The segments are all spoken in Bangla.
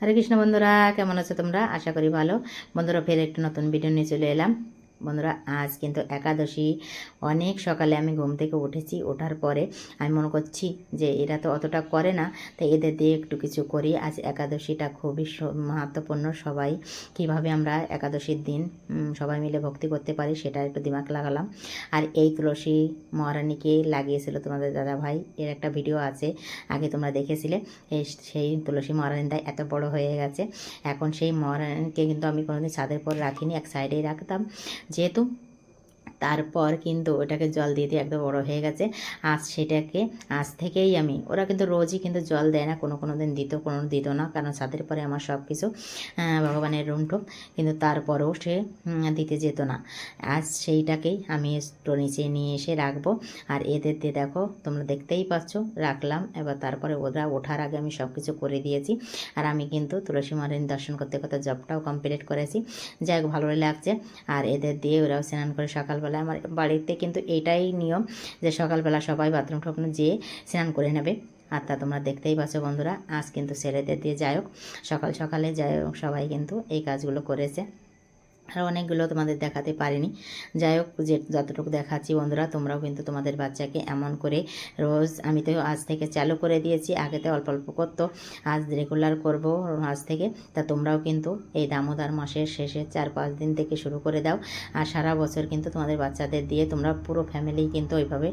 হরে কৃষ্ণ বন্ধুরা, কেমন আছো তোমরা? আশা করি ভালো। বন্ধুরা, ফের একটু নতুন ভিডিও নিয়ে চলে এলাম। বন্ধুরা, আজ কিন্তু একাদশী। অনেক সকালে আমি ঘুম থেকে উঠেছি, ওঠার পরে আমি মনে করছি যে এরা তো অতটা করে না তাই এদের দিয়ে একটু কিছু করি। আজ একাদশীটা খুবই মাহাত্মপূর্ণ সবাই কীভাবে আমরা একাদশীর দিন সবাই মিলে ভক্তি করতে পারি সেটা একটু দিমাগ লাগালাম। আর এই তুলসী মহারানীকে লাগিয়েছিল তোমাদের দাদা ভাই এর একটা ভিডিও আছে, আগে তোমরা দেখেছিলে। সেই তুলসী মহারানীটা এত বড় হয়ে গেছে। এখন সেই মহারানীকে কিন্তু আমি কোনোদিন ছাদের পর রাখিনি, এক সাইডেই রাখতাম। যেহেতু তারপর কিন্তু ওটাকে জল দিয়ে দিয়ে একদম বড় হয়ে গেছে। আজ সেটাকে, আজ থেকেই আমি, ওরা কিন্তু রোজই কিন্তু জল দেয় না, কোনো কোনো দিন দিত, কোনো দিত না, কারণ ছাদের পরে আমার সব কিছু ভগবানের রুমটুম কিন্তু তারপরেও সে দিতে যেত না। আজ সেইটাকেই আমি নিচে নিয়ে এসে রাখব। আর এদের দিয়ে দেখো, তোমরা দেখতেই পাচ্ছ, রাখলাম। এবার তারপরে ওরা ওঠার আগে আমি সব কিছু করে দিয়েছি। আর আমি কিন্তু তুলসী মারেন দর্শন করতে করতে জবটাও কমপ্লিট করেছি। যাই হোক, ভালোই লাগছে। আর এদের দিয়ে ওরাও স্নান করে সকালবেলা আমার বাড়িতে কিন্তু এটাই নিয়ম যে সকালবেলা সবাই বাথরুম ঠাথরুম যেয়ে স্নান করে নেবে। আর তা তোমরা দেখতেই পাচ্ছ বন্ধুরা, আজ কিন্তু ছেলেদের দিয়ে যাই হোক, সকাল সকালে যাই হোক, সবাই কিন্তু এই কাজগুলো করেছে। আর অনেকগুলো তোমাদের দেখাতে পারিনি। যাই হোক যে যতটুকু দেখাচ্ছি বন্ধুরা তোমরাও কিন্তু তোমাদের বাচ্চাকে এমন করে রোজ আমি তো আজ থেকে চালু করে দিয়েছি আগেতে অল্প অল্প করতো আজ রেগুলার করব আজ থেকে। তা তোমরাও কিন্তু এই দামোদর মাসের শেষে চার পাঁচ দিন থেকে শুরু করে দাও। আর সারা বছর কিন্তু তোমাদের বাচ্চাদের দিয়ে তোমরা পুরো ফ্যামিলি কিন্তু ওইভাবে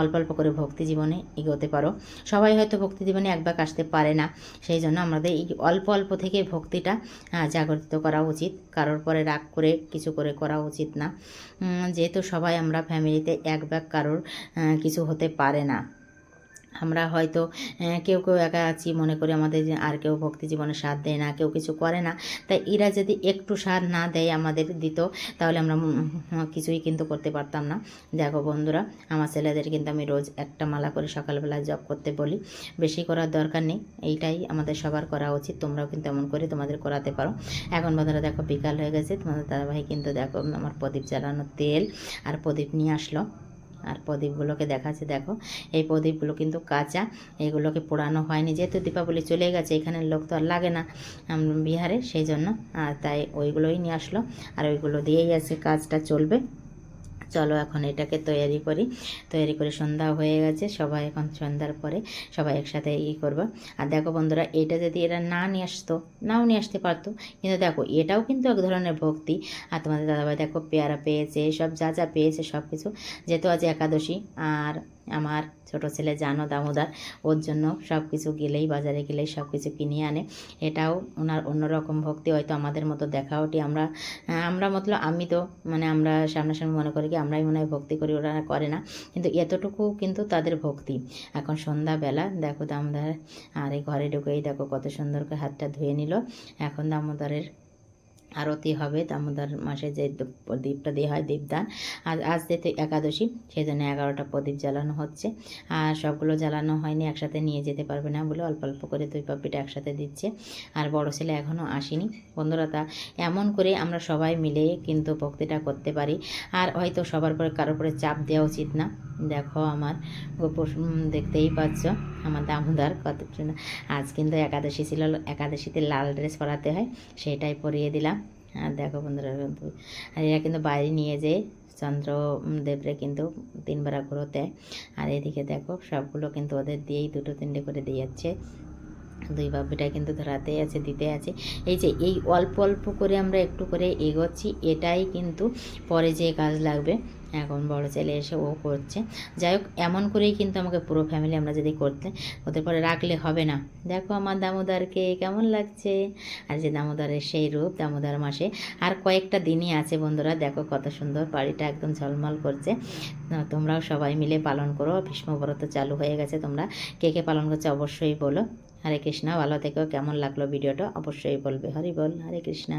অল্প অল্প করে ভক্তি জীবনে এগোতে পারো। সবাই হয়তো ভক্তি জীবনে একবার আসতে পারে না সেই জন্য আমাদের এই অল্প অল্প থেকে ভক্তিটা আহ, জাগরিত করা উচিত। কারোর পরে রাগ করে কিছু করে করা উচিত না। যেহেতু সবাই আমরা ফ্যামিলিতে এক ব্যাগ কারোর কিছু হতে পারে না। আমরা হয়তো কেউ কেউ একা আছি মনে করি আমাদের আর কেউ ভক্তি জীবনে সাথ দেয় না, কেউ কিছু করে না। তাই এরা যদি একটু সাথ না দেয় আমাদের দিত, তাহলে আমরা কিছুই কিন্তু করতে পারতাম না। দেখো বন্ধুরা, আমার ছেলেদের কিন্তু আমি রোজ একটা মালা করে সকালবেলা জব করতে বলি। বেশি করার দরকার নেই, এইটাই আমাদের সবার করা উচিত, তোমরাও কিন্তু এমন করে তোমাদের করাতে পারো। এখন বন্ধুরা দেখো বিকাল হয়ে গেছে, তোমাদের দাদাভাই কিন্তু দেখো আমার প্রদীপ জ্বালানোর তেল আর প্রদীপ নিয়ে আসলো। আর প্রদীপগুলোকে দেখাচ্ছে, দেখো। এই প্রদীপগুলো কিন্তু কাঁচা, এগুলোকে পোড়ানো হয়নি, যেহেতু দীপাবলি চলে গেছে এখানে লোক তো আর লাগে না বিহারে, সেই জন্য। আর তাই ওইগুলোই নিয়ে আসলো, আর ওইগুলো দিয়েই আছে কাজটা চলবে। চলো এখন এটাকে তৈরি করি। তৈরি করে সন্ধ্যা হয়ে গেছে, সবাই এখন সন্ধ্যার পরে সবাই একসাথে ই করব। আর দেখো বন্ধুরা, এটা যদি এরা না নিয়ে আসতো, নাও নিয়ে আসতে পারতো। কিন্তু দেখো, এটাও কিন্তু এক ধরনের ভক্তি। আর তোমাদের দাদাভাই দেখো, পেয়ারা পেয়েছে, সব যা যা পেয়েছে সব কিছু। যেহেতু আজ একাদশী, আর আমার ছোট ছেলে জানো দামোদার, ওর জন্য সব কিছু গেলেই, বাজারে গেলেই সব কিছু কিনে আনে। এটাও ওনার অন্যরকম ভক্তি, হয়তো আমাদের মতো দেখা ওটি আমরা আমরা মতলব আমি তো মানে আমরা সামনাসামনি মনে করি কি আমরাই মনে হয় ভক্তি করি, ওরা করে না। কিন্তু এতটুকু কিন্তু তাদের ভক্তি। এখন সন্ধ্যাবেলা দেখো দামোদর আর এই ঘরে ঢুকেই দেখো কত সুন্দর করে হাতটা ধুয়ে নিল। এখন দামোদরের আরতি হবে, দামোদর মাসে যে দ- প্রদীপটা দেওয়া হয়, দীপদান। আর আজ যেহেতু একাদশী সেই জন্য এগারোটা প্রদীপ জ্বালানো হচ্ছে। আর সবগুলো জ্বালানো হয়নি, একসাথে নিয়ে যেতে পারবে না বলে অল্প অল্প করে দুই পাপড়িটা একসাথে দিচ্ছে। আর বড় ছেলে এখনও আসেনি। বন্ধুরা, তা এমন করে আমরা সবাই মিলে কিন্তু ভক্তিটা করতে পারি। আর হয়তো সবার পরে কারোর পরে চাপ দেওয়া উচিত না। দেখো আমার গোপ- দেখতেই পাচ্ছ আমার দামোদর কত আজ কিন্তু একাদশী ছিল, একাদশীতে লাল ড্রেস পরাতে হয়, সেটাই পরিয়ে দিলাম। আর দেখো বন্ধুরা কিন্তু আর এরা কিন্তু বাইরে নিয়ে যেয়ে চন্দ্র উম, দেবরে কিন্তু তিনবার আগ্রহ দেয়। আর এদিকে দেখো সবগুলো কিন্তু ওদের দিয়েই দুটো তিনটে করে দিয়ে যাচ্ছে। দুই বাবুটা কিন্তু ধরাতে আছে দিতে আছে। এই যে এই অল্প অল্প করে আমরা একটু করে এগোচ্ছি এটাই কিন্তু পরে যে কাজ লাগবে। এখন বড় ছেলে এসে ও করছে। যাই হোক, এমন করেই কিন্তু আমাকে পুরো ফ্যামিলি আমরা যদি করতে, ওদের পরে রাখলে হবে না। দেখো আমার দামোদারকে কেমন লাগছে। আর যে দামোদরের সেই রূপ, দামোদর মাসে আর কয়েকটা দিনই আছে বন্ধুরা। দেখো কত সুন্দর বাড়িটা একদম ঝলমল করছে। তোমরাও সবাই মিলে পালন করো। ভীষ্মব্রত চালু হয়ে গেছে। তোমরা কে কে পালন করছে অবশ্যই বলো। হরে কৃষ্ণ, ভালো থেকেও কেমন লাগল ভিডিওটা অবশ্যই বলবে। হরি বল, হরে কৃষ্ণ।